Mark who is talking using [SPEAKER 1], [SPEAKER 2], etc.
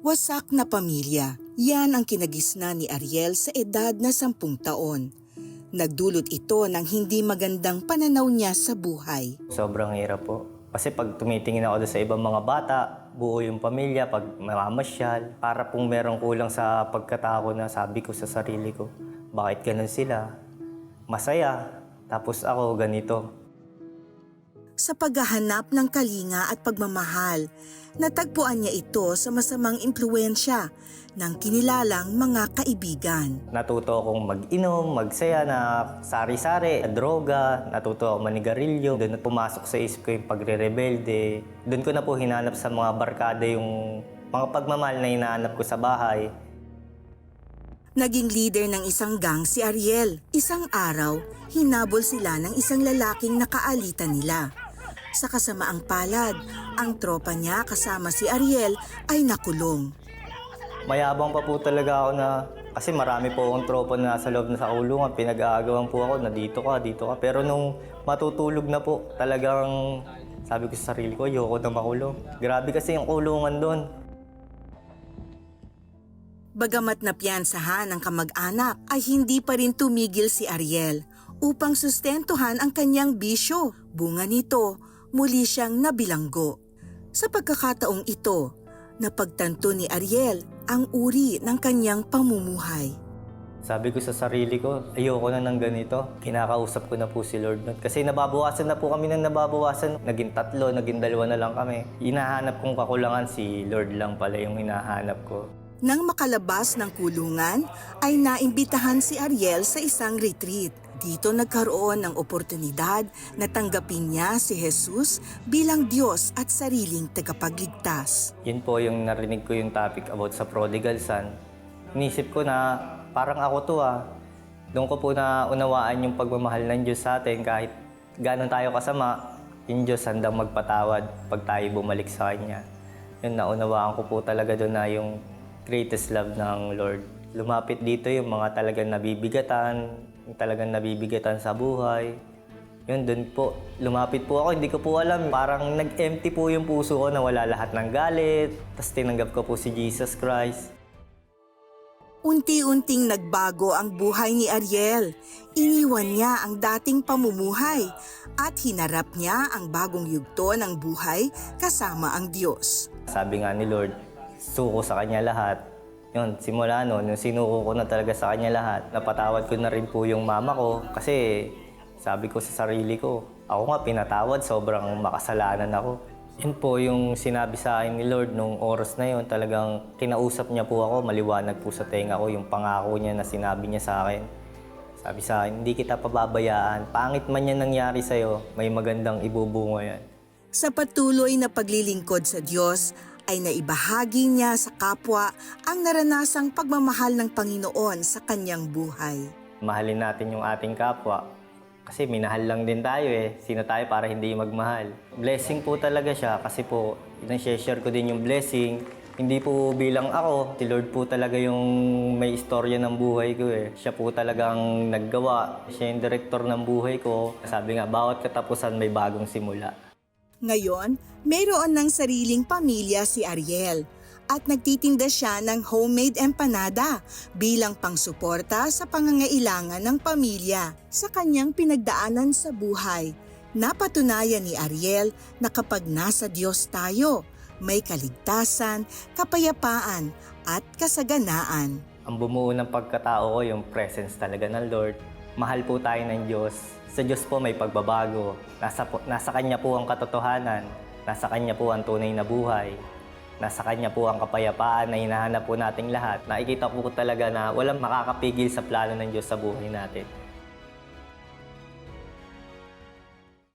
[SPEAKER 1] Wasak na pamilya. Yan ang kinagisna ni Ariel sa edad na sampung taon. Nagdulot ito ng hindi magandang pananaw niya sa buhay.
[SPEAKER 2] Sobrang hirap po. Kasi pag tumitingin ako sa ibang mga bata, buo yung pamilya, pag mamamasyal, para pong merong kulang sa pagkatao na sabi ko sa sarili ko, bakit ganun sila? Masaya, tapos ako ganito.
[SPEAKER 1] Sa paghahanap ng kalinga at pagmamahal, natagpuan niya ito sa masamang impluensya ng kinilalang mga kaibigan.
[SPEAKER 2] Natuto akong mag-inom, magsaya na sari-sari, droga, natuto ako manigarilyo. Doon pumasok sa isip ko yung pagre-rebelde. Doon ko na po hinanap sa mga barkada yung mga pagmamahal na hinahanap ko sa bahay.
[SPEAKER 1] Naging leader ng isang gang si Ariel. Isang araw, hinabol sila ng isang lalaking nakaalitan nila. Sa kasamaang palad, ang tropa niya kasama si Ariel ay nakulong.
[SPEAKER 2] Mayabang pa po talaga ako na kasi marami po akong tropa na nasa loob na sa kulungan. Pinag-aagawan po ako na dito ka, dito ka. Pero nung matutulog na po, talagang sabi ko sa sarili ko, ayoko na makulong. Grabe kasi yung kulungan doon.
[SPEAKER 1] Bagamat napiyansahan ng kamag-anak ay hindi pa rin tumigil si Ariel upang sustentuhan ang kanyang bisyo. Bunga nito, muli siyang nabilanggo. Sa pagkakataong ito, napagtanto ni Ariel ang uri ng kanyang pamumuhay.
[SPEAKER 2] Sabi ko sa sarili ko, ayoko na ng ganito. Kinakausap ko na po si Lord nun. Kasi nababawasan na po kami ng nababawasan. Naging tatlo, naging dalawa na lang kami. Hinahanap kong kakulangan, si Lord lang pala yung hinahanap ko.
[SPEAKER 1] Nang makalabas ng kulungan, ay naimbitahan si Ariel sa isang retreat. Dito nagkaroon ng oportunidad na tanggapin niya si Jesus bilang Diyos at sariling tagapagligtas.
[SPEAKER 2] Yun po yung narinig ko yung topic about sa prodigal son. Inisip ko na parang ako to ah. Doon ko po na unawaan yung pagmamahal ng Diyos sa atin kahit gano'n tayo kasama, yung Diyos handang magpatawad pag tayo bumalik sa Kanya. Yun, naunawaan ko po talaga doon na yung greatest love ng Lord. Lumapit dito yung mga talagang nabibigatan, yung talagang nabibigatan sa buhay. Yun, doon po, lumapit po ako, hindi ko po alam. Parang nag-empty po yung puso ko na wala lahat ng galit. Tapos tinanggap ko po si Jesus Christ.
[SPEAKER 1] Unti-unting nagbago ang buhay ni Ariel. Iniwan niya ang dating pamumuhay at hinarap niya ang bagong yugto ng buhay kasama ang Diyos.
[SPEAKER 2] Sabi nga ni Lord, suko sa Kanya lahat. Yun, simula noon, yung sinuko ko na talaga sa Kanya lahat. Napatawad ko na rin po yung mama ko kasi sabi ko sa sarili ko, ako nga pinatawad, sobrang makasalanan ako. Yun po yung sinabi sa akin ni Lord nung oras na yun. Talagang kinausap niya po ako, maliwanag po sa tenga ko yung pangako niya na sinabi niya sa akin. Sabi sa akin, hindi kita pababayaan. Pangit man yan nangyari sa'yo, may magandang ibubunga yan.
[SPEAKER 1] Sa patuloy na paglilingkod sa Diyos, ay naibahagi niya sa kapwa ang naranasang pagmamahal ng Panginoon sa kanyang buhay.
[SPEAKER 2] mahalin natin yung ating kapwa. Kasi minahal lang din tayo eh. Sino tayo para hindi magmahal? Blessing po talaga siya kasi po, share ko din yung blessing. Hindi po bilang ako, si Lord po talaga yung may istorya ng buhay ko eh. Siya po talagang naggawa, siya yung director ng buhay ko. Sabi nga, bawat katapusan may bagong simula.
[SPEAKER 1] Ngayon, mayroon ng sariling pamilya si Ariel at nagtitinda siya ng homemade empanada bilang pangsuporta sa pangangailangan ng pamilya sa kanyang pinagdaanan sa buhay. Napatunayan ni Ariel na kapag nasa Diyos tayo, may kaligtasan, kapayapaan at kasaganaan.
[SPEAKER 2] Ang bumuo ng pagkatao ko, yung presence talaga ng Lord. Mahal po tayo ng Diyos. Sa Diyos po may pagbabago. Nasa, po- nasa Kanya po ang katotohanan. Nasa Kanya po ang tunay na buhay. Nasa Kanya po ang kapayapaan na hinahanap po nating lahat. Nakikita po talaga na walang makakapigil sa plano ng Diyos sa buhay natin.